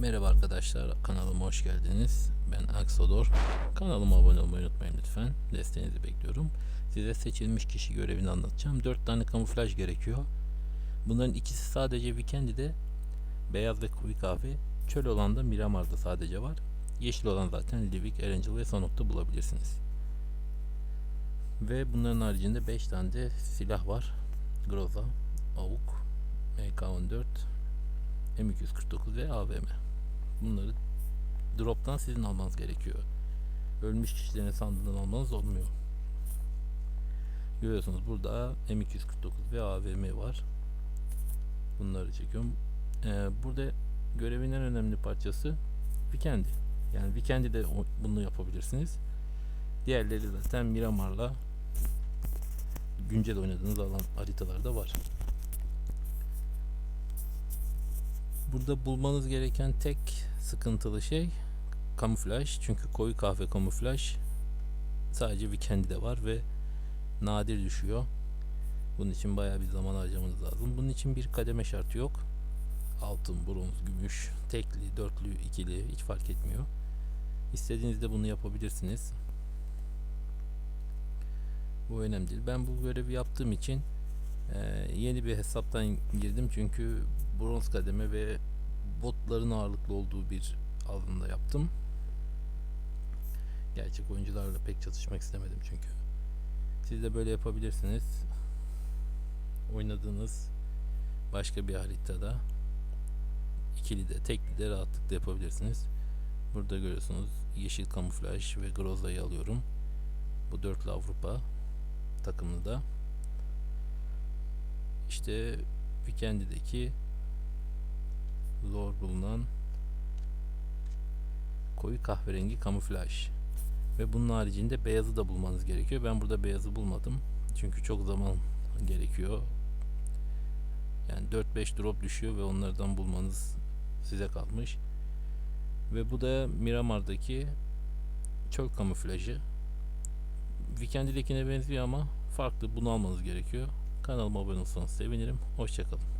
Merhaba arkadaşlar, kanalıma hoş geldiniz. Ben Aksodor. Kanalıma abone olmayı unutmayın lütfen. Desteğinizi bekliyorum. Size seçilmiş kişi görevini anlatacağım. 4 tane kamuflaj gerekiyor. Bunların ikisi sadece Weekend'de beyaz ve koyu kahve. Çöl olan da Miramar'da sadece var. Yeşil olan zaten Livik, Erangel ve Sanok'ta bulabilirsiniz. Ve bunların haricinde 5 tane de silah var. Groza, AUK, MK14, M249 ve AVM. Bunları drop'tan sizin almanız gerekiyor. Ölmüş kişilerin sandığından almanız olmuyor. Görüyorsunuz burada M249 ve AVM var. Bunları çekiyorum. Ee, burada görevin en önemli parçası Weekend'i. Yani Weekend'i de bunu yapabilirsiniz. Diğerleri zaten Miramar'la güncel oynadığınız alan haritalarda var. Burada bulmanız gereken tek sıkıntılı şey kamuflaj. Çünkü koyu kahve kamuflaj sadece Weekend'de var ve nadir düşüyor. Bunun için bayağı bir zaman harcamanız lazım. Bunun için bir kademe şartı yok. Altın, bronz, gümüş, tekli, dörtlü, ikili hiç fark etmiyor. İstediğinizde bunu yapabilirsiniz. Bu önemli değil. Ben bu görevi yaptığım için ee, yeni bir hesaptan girdim çünkü bronz kademe ve botların ağırlıklı olduğu bir alanda yaptım. Gerçek oyuncularla pek çatışmak istemedim çünkü. Siz de böyle yapabilirsiniz. Oynadığınız başka bir haritada ikili de tekli de rahatlıkla yapabilirsiniz. Burada görüyorsunuz yeşil kamuflaj ve Groza'yı alıyorum. Bu dörtlü Avrupa takımını da. İşte Weekend'deki zor bulunan koyu kahverengi kamuflaj. Ve bunun haricinde beyazı da bulmanız gerekiyor. Ben burada beyazı bulmadım. Çünkü çok zaman gerekiyor. Yani 4-5 drop düşüyor ve onlardan bulmanız size kalmış. Ve bu da Miramar'daki çöl kamuflajı. Weekend'dekine benziyor ama farklı. Bunu almanız gerekiyor. Kanalıma abone olursanız sevinirim. Hoşçakalın.